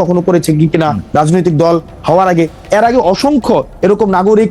কখনো করেছে কি কিনা রাজনৈতিক দল হওয়ার আগে। এর আগে অসংখ্য এরকম নাগরিক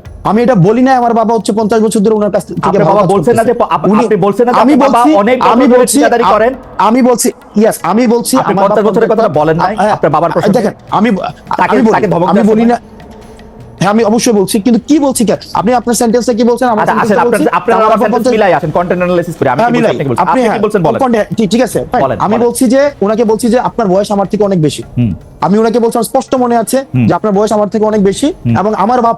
আমি এটা বলি না আমার বাবা হচ্ছে পঞ্চাশ বছর ধরে ওনার কাছ থেকে বাবা বলছেন না যে আপনি বলছেন না আমি বলছি অনেক আমি বলছি করেন। আমি বলছি ইয়েস আমি বলছি আমার 50 বছরের কথাটা বলেন নাই? হ্যাঁ, আপনার বাবার প্রসঙ্গে? দেখেন আমি তাকে- আমি বলি- তাকে ধমক আমি বলি না হ্যাঁ আমি অবশ্যই বলছি কিন্তু কি বলছি কেন? আপনি আপনার সেন্টেন্সে কি বলছেন? আমার আসেন বলছি, আপনার আমার পঞ্চাশ- মিলাই আসেন কন্টেন্ট অ্যানালাইসিস করে। আমি হ্যাঁ, কি বলছি আপনি কি বলছেন? আপনি আপনি হ্যাঁ, বলেন। ঠিক- আছে আমি বলছি যে ওনাকে বলছি যে আপনার বয়স আমার থেকে অনেক বেশি। আমি ওনাকে বলছিলাম স্পষ্ট মনে আছে যে আপনার বয়স আমার থেকে অনেক বেশি এবং আমার বাপ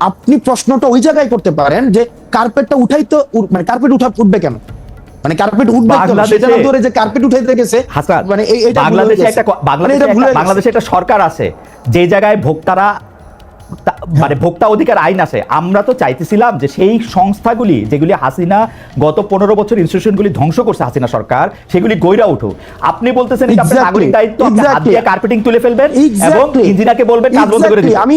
আপনি প্রশ্নটা ওই জায়গায় করতে পারেন যে কার্পেটটা উঠাই তো মানে কার্পেট উঠা উঠবে কেন? মানে কার্পেট উঠবে ধরে যে কার্পেট উঠাইতে গেছে মানে এই এটা বাংলাদেশে একটা মানে বাংলাদেশে একটা- বাংলাদেশে একটা সরকার আছে যে জায়গায় ভোক্তারা মানে ভোক্তা অধিকার আইন আছে। আমরা তো চাইতেছিলাম যে সেই সংস্থাগুলি যেগুলি হাসিনা গত পনেরো বছর ইনস্টিটিউশনগুলি ধ্বংস করছে হাসিনা সরকার সেগুলি গইরা উঠুক। আপনি বলতেছেন নাগরিক দায়িত্ব কার্পেটিং তুলে ফেলবেন এবং. ইঞ্জিনিয়ারকে বলবেন কাজ বন্ধ করে আমি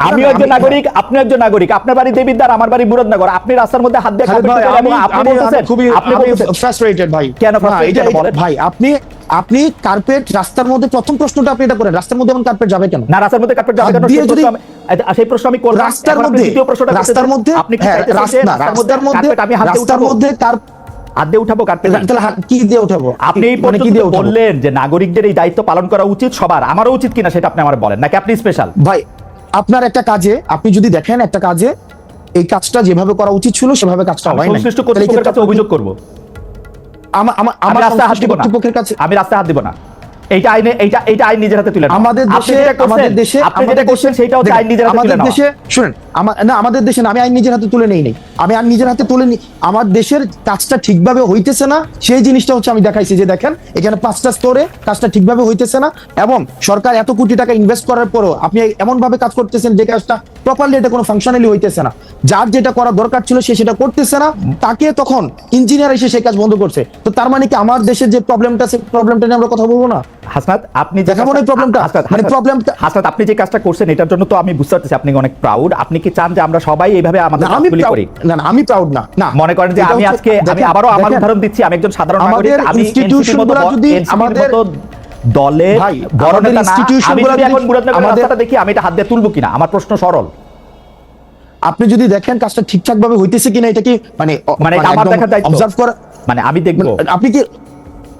আমিও একজন আমি- নাগরিক আপনি একজন নাগরিক। আপনার বাড়ি দেবিদ্বার আমার বাড়ি মুরাদনগর। আপনি রাস্তার মধ্যে হাত দিয়ে কার্পেট আমি- আপনি আমি- আমি বলতেছেন খুবই আপনি আমি frustrated ভাই। কেন? ভাই আপনি আপনি কার্পেট রাস্তার মধ্যে প্রথম প্রশ্নটা আপনি এটা করেন। রাস্তার মধ্যে এমন কার্পেট যাবে কেন? না রাস্তার মধ্যে কার্পেট যাবে কেন? যদি- প্রশ্ন সেই প্রশ্ন আমি করলাম। রাস্তার মধ্যে দ্বিতীয় প্রশ্নটা রাস্তার মধ্যে আপনি কি হ্যাঁ, রাস্তার মধ্যে কার্পেট আমি হাত রাস্তার মধ্যে কার হাত উঠাবো কার্পেট তাহলে কি দিয়ে উঠাবো? আপনি মানে কি দিয়ে বললেন যে নাগরিকদের এই দায়িত্ব পালন করা উচিত সবার। আমারও উচিত কিনা সেটা আপনি আমার বলেন। নাকি আপনি স্পেশাল ভাই আপনার একটা কাজে আপনি যদি দেখেন একটা কাজে এই কাজটা যেভাবে করা উচিত ছিল সেভাবে কাজটা হয় না সংশ্লিষ্ট কর্তৃপক্ষের কাছে অভিযোগ করব। আমার আমার আমি আমার রাস্তায় হাত দিব না। কর্তৃপক্ষের কাছে আমি রাস্তা হাত দিব না। এইটা আইনে এইটা এইটা আইন নিজের হাতে তুলে আমাদের দেশে আমাদের দেশে আপনি যেটা করছেন সেটাও আইন নিজের হাতে তুলে আমাদের দেশে শুনেন আমার না আমাদের দেশে না আমি আইন নিজের হাতে তুলে নেই নাই আমি আইন নিজের হাতে তুলে নি আমার দেশের কাজটা ঠিকভাবে হইতেছে না সেই জিনিসটা হচ্ছে আমি দেখাইছি যে দেখেন এখানে পাঁচটা স্তরে কাজটা ঠিকভাবে হইতেছে না এবং সরকার এত কোটি টাকা ইনভেস্ট করার পরও আপনি এমন ভাবে কাজ করতেছেন যে কাজটা প্রপারলি এটা কোনো ফাংশনালি হইতেছে না। যার যেটা করা দরকার ছিল সে সেটা করতেছে না তাকে তখন ইঞ্জিনিয়ার এসে সেই কাজ বন্ধ করছে। তো তার মানে কি আমার দেশের যে প্রবলেমটা সেই প্রবলেমটা নিয়ে আমরা কথা বলব না? হাসনাত আপনি যে প্রবলেমটা? মানে প্রবলেমটা- হাসনাত আপনি যে কাজটা করছেন এটার জন্য তো আমি বুঝতে পারতেছি আপনি অনেক প্রাউড আপনি কি চান যে আমরা সবাই এইভাবে আমাদের আমি করি? না না আমি প্রাউড না। না মনে করেন যে আমি আজকে আমি আবারও আমার উদাহরণ দিচ্ছি আমি একজন সাধারণ নাগরিক আমি institution NCP র মতো গুলা ব- যদি আমাদের- দলে বড় নেতা না আমি যদি এখন মুরাদনগরের রাস্তাটা দেখি আমি এটা হাত দিয়ে তুলবো কিনা? আমার প্রশ্ন সরল। আপনি যদি দেখেন কাজটা ঠিকঠাক ভাবে হইতেছে কিনা এটা কি মানে মানে এটা আমার দেখার দায়িত্ব। অবজার্ভ করা মানে আমি দেখব। আপনি কি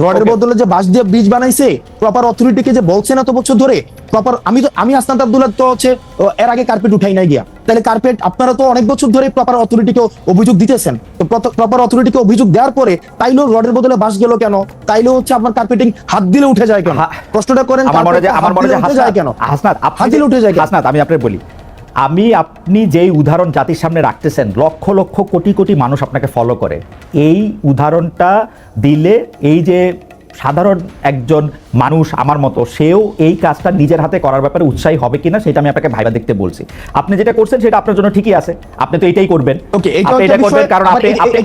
রডের বদলে যে বাঁশ দিয়ে ব্রিজ বানাইছে প্রপার অথরিটিকে যে বলছে না তো বছর ধরে প্রপার আমি তো আমি আসনাত আব্দুল্লাহ তো হচ্ছে এর আগে কার্পেট উঠাই নাই গিয়া। তাহলে কার্পেট আপনারা তো অনেক বছর ধরে প্রপার অথরিটিকে অভিযোগ দিতেছেন। তো প্রপার অথরিটিকে অভিযোগ দেওয়ার পরে তাইলেও রডের বদলে বাঁশ গেল কেন? তাইলেও হচ্ছে আপনার কার্পেটিং হাত দিলে উঠে যায় কেন? প্রশ্নটা করেন আমার মনে হয় আমার মনে হয় দিলে উঠে যায় হাসনাত কেন? হাসনাত হাত দিলে উঠে যায় হাসনাত আমি আপনাকে বলি। আমি আপনি যেই উদাহরণ জাতির সামনে রাখতেছেন লক্ষ লক্ষ কোটি কোটি মানুষ আপনাকে ফলো করে। এই উদাহরণটা দিলে এই যে সাধারণ একজন মানুষ আমার মতো সেও এই কাজটা নিজের হাতে করার ব্যাপারে উৎসাহী হবে কিনা সেটা আমি আপনাকে ভাইবা দেখতে বলছি। আপনি যেটা করছেন সেটা আপনার জন্য ঠিকই আছে। আপনি তো এটাই করবেন। ওকে এটা কারণ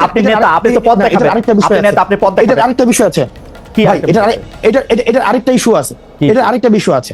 আপনি নেতা তো পদ দেখাবেন। আরেকটা বিষয় আপনি আছে। নেতা আপনি পদ দেখাবেন। আরেকটা বিষয় আছে। কি এটা এটা এটা আরেকটা ইস্যু আছে। এটা আরেকটা বিষয় আছে।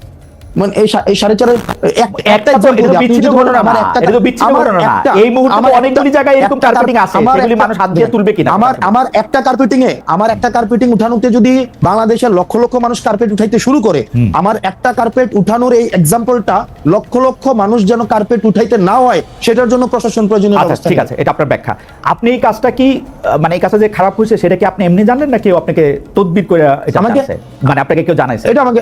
মানে এই এই সাড়ে চারের একটা বিচ্ছিন্ন ঘটনা না, এটা তো বিচ্ছিন্ন ঘটনা না। এই মুহূর্তে অনেকগুলি জায়গায় এরকম একটা carpeting কার- আছে, সেগুলি মানুষ হাত দিয়ে তুলবে কিনা? আমার আমার একটা কার্পেটিং এ আমার একটা কার্পেটিং উঠানোতে যদি বাংলাদেশের লক্ষ লক্ষ মানুষ কার্পেট উঠাইতে শুরু করে আমার একটা কার্পেট উঠানোর এই এক্সাম্পলটা লক্ষ লক্ষ মানুষ যেন কার্পেট উঠাইতে না হয় সেটার জন্য প্রশাসন প্রয়োজনীয় আচ্ছা ব্যবস্থা ঠিক আছে এটা আপনার ব্যাখ্যা। আপনি এই কাজটা কি মানে এই কাজটা যে খারাপ হয়েছে সেটা কি আপনি এমনি জানলেন না কেউ আপনাকে তদবির করে আমাকে- মানে আপনাকে কেউ জানাইছে? এটা আমাকে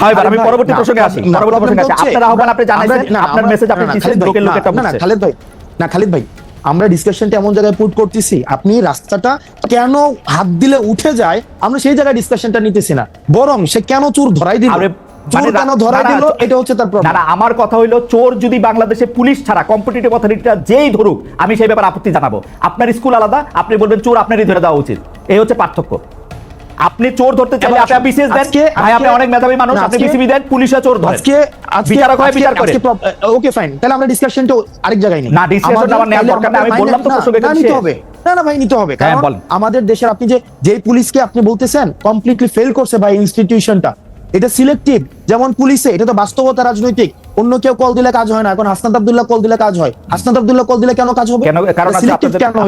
হয় আমি পরবর্তী প্রসঙ্গে আসি। পরবর্তী প্রসঙ্গে আসি। আপনার আহ্বান আপনি জানাইছেন আপনার মেসেজ আপনি দিচ্ছেন খালিদ লোকের না, খালিদ ভাই না খালিদ ভাই আমরা ডিসকাশনটা এমন জায়গায় পুট করতেছি আপনি রাস্তাটা কেন হাত দিলে উঠে যায় আমরা সেই জায়গায় ডিসকাশনটা নিতেছি না। বরং সে কেন চোর ধরাই দিল? মানে এটা হচ্ছে তার প্রবলেম আমার কথা হইল চোর যদি বাংলাদেশে পুলিশ ছাড়া কম্পিটিটিভ অথরিটিটা যেই ধরুক আমি সেই ব্যাপারে আপত্তি জানাব। আপনার স্কুল আলাদা আপনি বলবেন চোর আপনারই ধরে দেওয়া উচিত। এই হচ্ছে পার্থক্য। আপনি চোর ধরতে চাইলে আপনি বিসিএস দেন। ভাই আপনি অনেক মেধাবী মানুষ আপনি বিসিবি দেন পুলিশে চোর ধরে আজকে বিচারক হয় বিচার করে। ওকে ফাইন তাহলে আমরা ডিসকাশনটা আরেক জায়গায় নেই। না, আমাদের- আমার নেওয়ার দরকার নেই, আমি বললাম তো প্রসঙ্গে নিতে হবে। না না ভাই নিতে হবে। হ্যাঁ, কারণ আমাদের দেশের আপনি যে যেই পুলিশকে আপনি বলতেছেন কমপ্লিটলি ফেল করছে ভাই ইনস্টিটিউশনটা এটা সিলেক্টিভ যেমন পুলিশে এটা তো বাস্তবতা রাজনৈতিক। অন্য কেউ কল দিলে কাজ হয় না। এখন হাসনাত আব্দুল্লাহ কল দিলে কাজ হয়। হাসনাত আব্দুল্লাহ কল দিলে কেন কাজ হবে? কেন? কারণ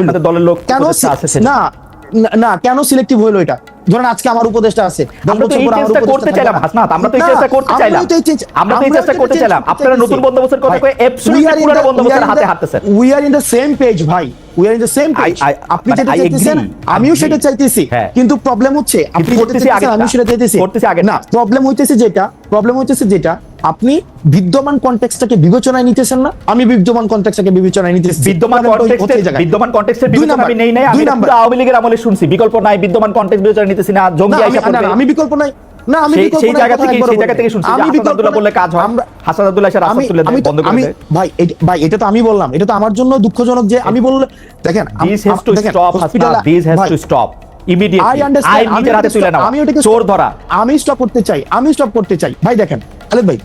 আপনাদের- দলের লোক কেন আছে না না, কেন সিলেক্টিভ হইল এটা ধরেন আজকে আমার উপদেষ্টা আছে আমরা তো এই চেষ্টা করতে চাইলাম না। হাসনাত আমরা তো এই চেষ্টা করতে চাইলাম আমরা তো এই চেষ্টা করতে চাইলাম আপনারা নতুন বন্দোবস্তের কথা কয়ে are in বন্দোবস্তের হাতে the- হাঁটতেছেন। we are in the same page ভাই we are in the same page আপনি যেটা চাইতেছেন আমিও সেটা চাইতেছি হ্যাঁ। কিন্তু প্রবলেম হচ্ছে আপনি যেটা চাইতেছেন। আমিও সেটা চাইতেছি। না প্রবলেম হইতেছে যেটা প্রবলেম হইতেছে যেটা আপনি বিদ্যমান কনটেক্সটটাকে বিবেচনায় নিতেছেন না? আমি বিদ্যমান কনটেক্সটটাকে বিবেচনায় নিতেছি। বিদ্যমান Problem টা হচ্ছে এই কন্টেক্সটের জায়গায়। বিদ্যমান কন্টেক্সটের দুই বিবেচনা আমি নেই নাই আমি আওয়ামী লীগের আমলে শুনছি। বিকল্প নাই বিদ্যমান কন্টেক্সট বিবেচনা নিতেছি না না, জঙ্গি আইসা না, না, আমি বিকল্প নাই। না আমি সেই বিকল্প সেই জায়গা থেকে সেই জায়গা থেকে শুনছি। আমি বিকল্প নাই, বললে কাজ হয়। হাসান আব্দুল্লাহ রাস্তা আমি তুলে তো বন্ধ করে আমি ভাই ভাই এটা তো আমি বললাম। এটা তো আমার জন্য দুঃখজনক যে আমি বললে দেখেন this has to stop hospital- this has to stop আমি স্টপ করতে চাই আমি স্টপ করতে চাই। ভাই দেখেন খালেদ ভাই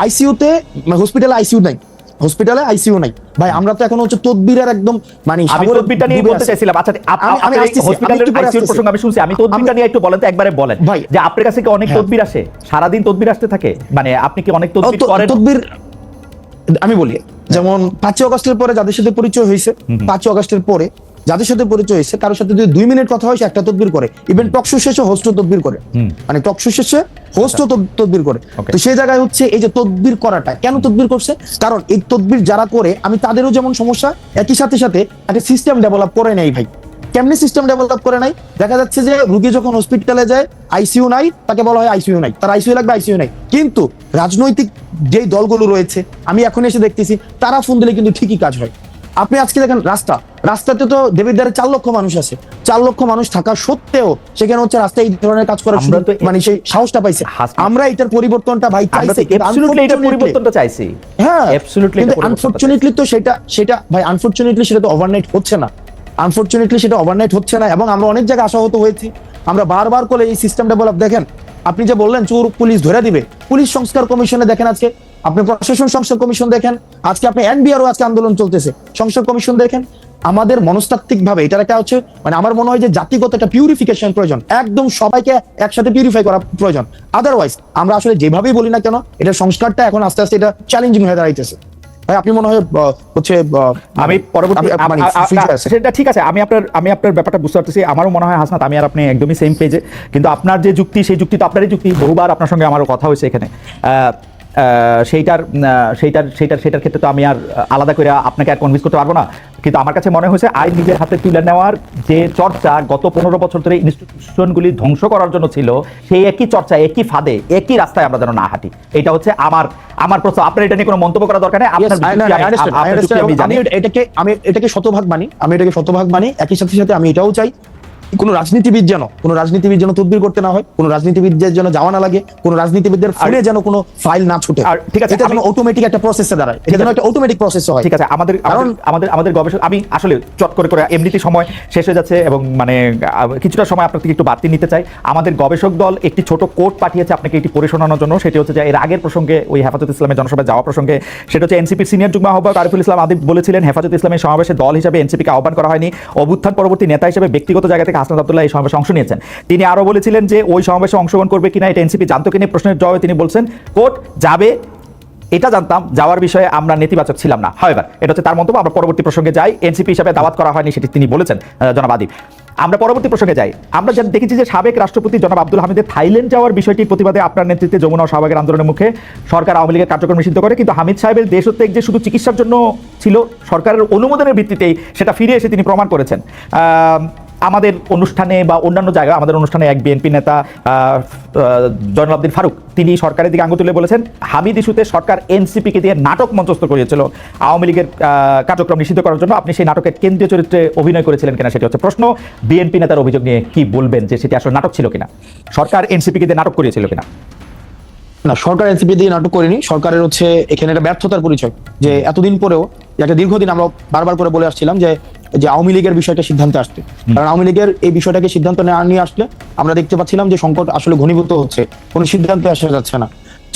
আইসিইউতে হসপিটালে আইসিইউ নাই। হসপিটালে আইসিইউ নাই। ভাই আমরা তো এখন হচ্ছে তদবিরের একদম মানে আমি তদবিরটা নিয়ে বলতে চাইছিলাম। আচ্ছা আপ- আমি- আমি আপনার এই হসপিটালের আইসিইউর প্রসঙ্গ আমি শুনছি। আমি তদবিরটা নিয়ে একটু বলেন তো একবারে বলেন। ভাই। যে আপনার কাছে কি অনেক হ্যাঁ। তদবির আসে? সারাদিন তদবির আসতে থাকে? মানে আপনি কি অনেক তদবির করেন? তদবির আমি বলি যেমন পাঁচই অগস্টের পরে যাদের সাথে পরিচয় হয়েছে পাঁচই অগস্টের পরে যাদের সাথে পরিচয় হয়েছে কারোর সাথে যদি দুই মিনিট কথা হয় সে একটা তদবির করে। ইভেন টকশো শেষে হোস্ট তদবির করে। মানে টকশো শেষে হোস্ট তদবির করে। তো সেই জায়গায় হচ্ছে এই যে তদবির করাটা কেন তদবির করছে? কারণ এই তদবির যারা করে আমি তাদেরও যেমন সমস্যা একই সাথে সাথে একটা সিস্টেম ডেভেলপ করে নেই ভাই। কেমনি সিস্টেম ডেভেলপ করে নাই? দেখা যাচ্ছে যে রুগী যখন হসপিটালে যায় আইসিইউ নাই তাকে বলা হয় আইসিইউ নাই। তার আইসিইউ লাগবে আইসিইউ নাই। কিন্তু রাজনৈতিক যেই দলগুলো রয়েছে আমি এখন এসে দেখতেছি তারা ফোন দিলে কিন্তু ঠিকই কাজ হয়। আপনি আজকে দেখেন রাস্তা। রাস্তাতে তো দেবীদ্বারে চার লক্ষ মানুষ আছে। চার লক্ষ মানুষ থাকা সত্ত্বেও সেখানে হচ্ছে রাস্তায় এই ধরনের কাজ করার মানে সেই সাহসটা পাইছে। আমরা এটার পরিবর্তনটা ভাই চাইছি এটা পরিবর্তনটা চাইছি। হ্যাঁ কিন্তু আনফরচুনেটলি তো সেটা সেটা ভাই আনফরচুনেটলি সেটা তো ওভারনাইট হচ্ছে না। আনফরচুনেটলি সেটা ওভারনাইট হচ্ছে না এবং আমরা অনেক জায়গায় আশাহত হয়েছি। আমরা বারবার করে এই সিস্টেম ডেভেলপ দেখেন আপনি যে বললেন চোর পুলিশ ধরে দিবে, পুলিশ সংস্কার কমিশনে দেখেন আজকে। আপনি প্রশাসন সংস্কার কমিশন দেখেন, আজকে আপনি এনবিআরও আজকে আন্দোলন চলতেছে। সংস্কার কমিশন দেখেন, আমাদের মনস্তাত্ত্বিক ভাবে এটার একটা হচ্ছে মানে আমার মনে হয় যে জাতিগত একটা পিউরিফিকেশন প্রয়োজন, একদম সবাইকে একসাথে পিউরিফাই করা প্রয়োজন। আদারওয়াইজ আমরা আসলে যেভাবেই বলি না কেন, এটা সংস্কারটা এখন আস্তে আস্তে এটা চ্যালেঞ্জিং হয়ে দাঁড়াইতেছে। ভাই আপনি মনে হয় হচ্ছে আহ, আমি পরবর্তী মানে। সেটা ঠিক আছে আমি আপনার আমি আপনার ব্যাপারটা বুঝতে পারতেছি। আমারও মনে হয় হাসনাত আমি আর আপনি একদমই সেম পেজে কিন্তু আপনার যে যুক্তি সেই যুক্তি তো আপনারই যুক্তি। বহুবার আপনার সঙ্গে আমারও কথা হয়েছে এখানে। আহ, সেইটার সেইটার সেইটার সেটার ক্ষেত্রে তো আমি আর আলাদা করে আপনাকে আর কনভিন্স করতে পারব না। কিন্তু আমার কাছে মনে হয়েছে আইন নিজের হাতে তুলে নেওয়ার যে চর্চা গত পনেরো বছর ধরে ইনস্টিটিউশনগুলি ধ্বংস করার জন্য ছিল সেই একই চর্চা একই ফাঁদে একই রাস্তায় আমরা যেন না হাঁটি। এটা হচ্ছে আমার আমার প্রশ্ন। আপনার এটা নিয়ে কোনো মন্তব্য করার দরকার নেই? এটাকে আমি এটাকে শতভাগ মানি আমি এটাকে শতভাগ মানি। একই সাথে সাথে আমি এটাও চাই। কোনো রাজনীতিবিদ যেন কোনো রাজনীতিবিদ যেন তদবির করতে না হয় কোনো রাজনীতিবিদদের যেন যাওয়া না লাগে কোনো রাজনীতিবিদদের ফোনে যেন কোনো ফাইল না ছুটে। আর ঠিক আছে, এটা যেন অটোমেটিক একটা প্রসেসে দাঁড়ায়। এটা যেন একটা অটোমেটিক প্রসেস হয়। ঠিক আছে আমাদের কারণ আমাদের- আমাদের গবেষক আমি আসলে চট করে করে এমনিতে সময় শেষ হয়ে যাচ্ছে এবং মানে কিছুটা সময় আপনার থেকে একটু বাড়তি নিতে চাই। আমাদের গবেষক দল একটি ছোট কোড পাঠিয়েছে আপনাকে এটি পড়ে শোনানোর জন্য। সেটি হচ্ছে যে এর আগের প্রসঙ্গে ওই হেফাজত ইসলামের জনসভায় যাওয়া প্রসঙ্গে। সেটা হচ্ছে এনসিপির সিনিয়র যুগ্ম আহ্বায়ক আরিফুল ইসলাম আদিব বলেছিলেন হেফাজত ইসলামের সমাবেশে দল হিসেবে এনসিপিকে আহ্বান করা হয়নি। অভ্যুত্থান পরবর্তী নেতা হিসেবে ব্যক্তিগত জায়গা থেকে হাসনাত আব্দুল্লাহ এই সমাবেশে অংশ নিয়েছেন। তিনি আরও বলেছিলেন যে ওই সমাবেশে অংশগ্রহণ করবে কিনা এটা এনসিপি জানতো কিনা প্রশ্নের জবাবে তিনি বলছেন, কোর্ট যাবে, এটা জানতাম, যাওয়ার বিষয়ে আমরা নেতিবাচক ছিলাম না। হাওয়েভার এটা হচ্ছে তার মন্তব্য, আমরা পরবর্তী প্রসঙ্গে যাই, এনসিপি হিসাবে দাওয়াত করা হয়নি, সেটি তিনি বলেছেন জনাব আদিব। আমরা পরবর্তী প্রসঙ্গে যাই, আমরা যা দেখেছি যে সাবেক রাষ্ট্রপতি জনাব আব্দুল হামিদের থাইল্যান্ড যাওয়ার বিষয়টির প্রতিবাদে আপনার নেতৃত্বে যমুনা ও আন্দোলনের মুখে সরকার আওয়ামী লীগের কার্যক্রম নিষিদ্ধ করে, কিন্তু হামিদ সাহেবের দেশত্যাগ যে শুধু চিকিৎসার জন্য ছিল, সরকারের অনুমোদনের ভিত্তিতেই সেটা ফিরে এসে তিনি প্রমাণ করেছেন। আমাদের অনুষ্ঠানে বা অন্যান্য জায়গায় আমাদের অনুষ্ঠানে এক বিএনপি নেতা জয়নুল আব্দিন ফারুক, তিনি সরকারের দিকে আঙ্গু তুলে বলেছেন, হামিদ ইস্যুতে সরকার এনসিপিকে দিয়ে নাটক মঞ্চস্থ করিয়েছিল আওয়ামী লীগের কার্যক্রম নিষিদ্ধ করার জন্য আপনি সেই নাটকের কেন্দ্রীয় চরিত্রে অভিনয় করেছিলেন কিনা সেটি হচ্ছে প্রশ্ন। বিএনপি নেতার অভিযোগ নিয়ে কি বলবেন যে সেটি আসলে নাটক ছিল কিনা? সরকার এনসিপিকে দিয়ে নাটক করিয়েছিল কিনা? না সরকার এনসিপি দিয়ে নাটক করেনি। সরকারের হচ্ছে এখানে একটা ব্যর্থতার পরিচয় যে এতদিন পরেও একটা দীর্ঘদিন আমরা বারবার করে বলে আসছিলাম যে যে আওয়ামী লীগের বিষয়টা সিদ্ধান্তে আসতে। কারণ আওয়ামী লীগের এই বিষয়টাকে সিদ্ধান্ত নেওয়া নিয়ে আসলে আমরা দেখতে পাচ্ছিলাম যে সংকট আসলে ঘনীভূত হচ্ছে। কোনো সিদ্ধান্তে আসা যাচ্ছে না।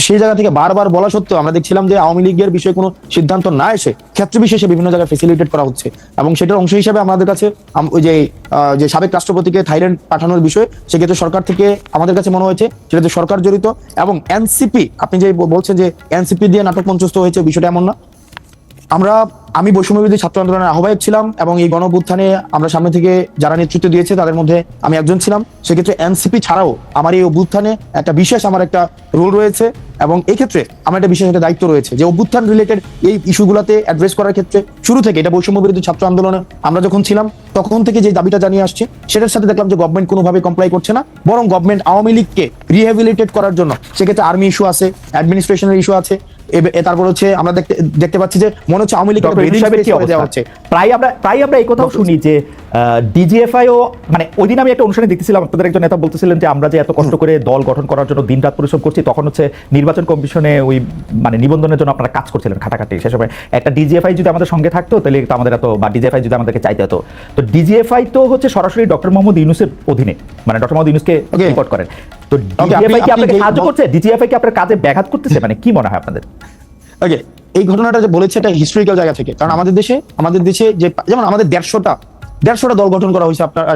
সেই জায়গা থেকে বারবার বলা সত্ত্বেও আমরা দেখছিলাম যে আওয়ামী লীগের বিষয়ে কোনো সিদ্ধান্ত না এসে ক্ষেত্র বিশেষে বিভিন্ন জায়গায় ফেসিলিটেট করা হচ্ছে। এবং সেটার অংশ হিসেবে আমাদের কাছে ওই যে যে সাবেক রাষ্ট্রপতিকে থাইল্যান্ড পাঠানোর বিষয়ে সেক্ষেত্রে সরকার থেকে আমাদের কাছে মনে হয়েছে, সেটাতে সরকার জড়িত এবং এনসিপি, আপনি যে বলছেন যে এনসিপি দিয়ে নাটক মঞ্চস্থ হয়েছে, বিষয়টা এমন না। আমরা আমি বৈষম্যবিরোধী ছাত্র আন্দোলনের আহ্বায়ক ছিলাম এবং এই গণঅভ্যুত্থানে আমরা সামনে থেকে যারা নেতৃত্ব দিয়েছে, তাদের মধ্যে আমি একজন ছিলাম। সেক্ষেত্রে এনসিপি ছাড়াও আমার এই অভ্যুত্থানে একটা বিশেষ আমার একটা রোল রয়েছে এবং এই ক্ষেত্রে আমার একটা বিশেষ একটা দায়িত্ব রয়েছে যে অভ্যুত্থান রিলেটেড এই ইস্যুগুলোতে অ্যাড্রেস করার ক্ষেত্রে শুরু থেকে এটা বৈষম্য বিরোধী ছাত্র আন্দোলনে আমরা যখন ছিলাম, তখন থেকে যে দাবিটা জানিয়ে আসছে, সেটার সাথে দেখলাম যে গভর্নমেন্ট কোনোভাবে কমপ্লাই করছে না, বরং গভর্নমেন্ট আওয়ামী লীগকে রিহ্যাবিলিটেট করার জন্য, সেক্ষেত্রে আর্মি ইস্যু আছে অ্যাডমিনিস্ট্রেশনের ইস্যু আছে তারপর হচ্ছে আমরা দেখতে দেখতে পাচ্ছি যে মনে হচ্ছে আওয়ামী লীগের সাহেবের কি অবস্থা? হচ্ছে প্রায় আমরা প্রায় আমরা এই কথাও শুনি যে ডিজিএফআই ও মানে ওই দিন আমি একটা অনুষ্ঠানে দেখতেছিলাম আপনাদের একজন নেতা বলতেছিলেন যে আমরা যে এত কষ্ট করে দল গঠন করার জন্য দিন রাত পরিশ্রম করছি তখন হচ্ছে নির্বাচন কমিশনে ওই মানে নিবন্ধনের জন্য আপনারা কাজ করছিলেন খাটাখাটি সে সময় একটা ডিজিএফআই যদি আমাদের সঙ্গে থাকতো তাহলে তো আমাদের এত বা ডিজিএফআই যদি আমাদেরকে চাইতে হতো। তো ডিজিএফআই তো হচ্ছে সরাসরি ডক্টর মোহাম্মদ ইউনুসের অধীনে মানে ডক্টর মোহাম্মদ ইউনুসকে. রিপোর্ট করেন। তো ডিজিএফআই কি আপনাকে সাহায্য করছে? ডিজিএফআই কি আপনার কাজে ব্যাঘাত করতেছে? মানে কি মনে হয় আপনাদের? ওকে এই ঘটনাটা যে বলেছে এটা হিস্টোরিক্যাল জায়গা থেকে। কারণ আমাদের দেশে আমাদের দেশে যে যেমন আমাদের দেড়শোটা দেড়শোটা দল গঠন করা হয়েছে আপনার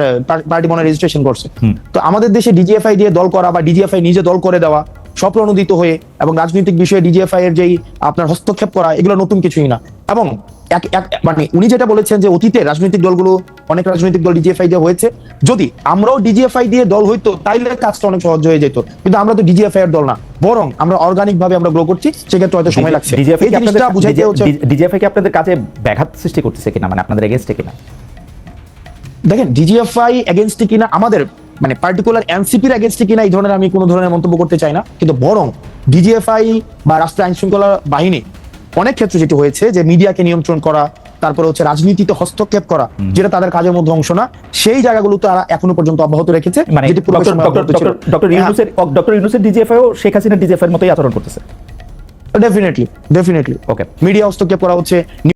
পার্টি মনে রেজিস্ট্রেশন করছে। তো আমাদের দেশে ডিজিএফআই দিয়ে দল করা বা ডিজিএফআই নিজে দল করে দেওয়া স্বপ্রণোদিত হয়ে এবং রাজনৈতিক বিষয়ে ডিজিএফআই এর যেই আপনার হস্তক্ষেপ করা এগুলো নতুন কিছুই না। এবং এক এক- মানে উনি যেটা বলেছেন যে অতীতে রাজনৈতিক দলগুলো অনেক রাজনৈতিক দল ডিজিএফআই দিয়ে হয়েছে। যদি আমরাও ডিজিএফআই দিয়ে দল হইতো তাইলে কাজটা অনেক সহজ হয়ে যেত। কিন্তু আমরা তো ডিজিএফআই এর দল না। বরং আমরা অর্গানিক ভাবে আমরা গ্রো করছি সেক্ষেত্রে হয়তো সময় লাগছে। ডিজিএফআই জিনিসটা বুঝাইতে হচ্ছে ডিজিএফআই কি আপনাদের কাছে ব্যাঘাত সৃষ্টি করতেছে কিনা? মানে আপনাদের এগেনস্টে কিনা? দেখেন ডিজিএফআই এগেনস্টে কিনা আমাদের মানে পার্টিকুলার এনসিপির এগেনস্টে কিনা এই ধরনের আমি কোনো ধরনের মন্তব্য করতে চাই না কিন্তু বরং ডিজিএফআই বা রাষ্ট্র আইন শৃঙ্খলা বাহিনী অনেক ক্ষেত্রে যেটি হয়েছে যে মিডিয়াকে নিয়ন্ত্রণ করা তারপরে হচ্ছে রাজনীতিতে হস্তক্ষেপ করা যেটা তাদের কাজের মধ্যে অংশ না সেই জায়গাগুলো তারা এখনও পর্যন্ত অব্যাহত রেখেছে মানে যেটি ডক্টর সময়ে অব্যাহত ছিল। ডক্টর ইউনুসের ডক্টর ইউনুসের ডিজিএফআইও শেখ হাসিনা ডিজিএফআই এর মতোই আচরণ করতেছে ডেফিনেটলি ডেফিনেটলি Okay. মিডিয়া হস্তক্ষেপ করা হচ্ছে